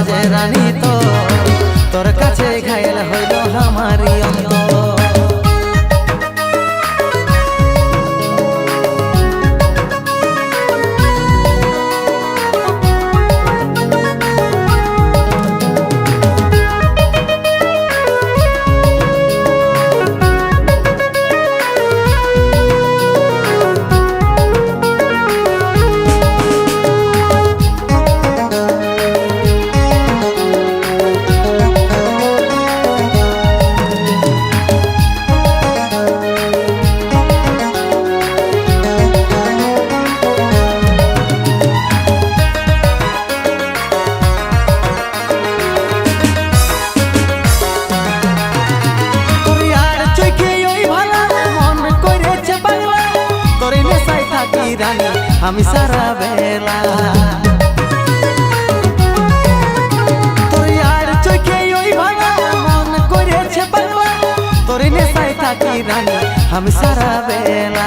বাজে রানী তো। তোর কাছে ঘায়ল হইল আমারই অন্ত রাঙা আমি সারা বেলা তুই আর চোখে ওই ভাঙা মন করেছে পাগলা তোর নেশায় থাকি রাঙা আমি সারা বেলা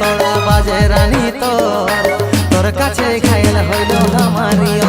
তোরা বাজে রানী তোর। তোর কাছে খাইল হইল আমারিও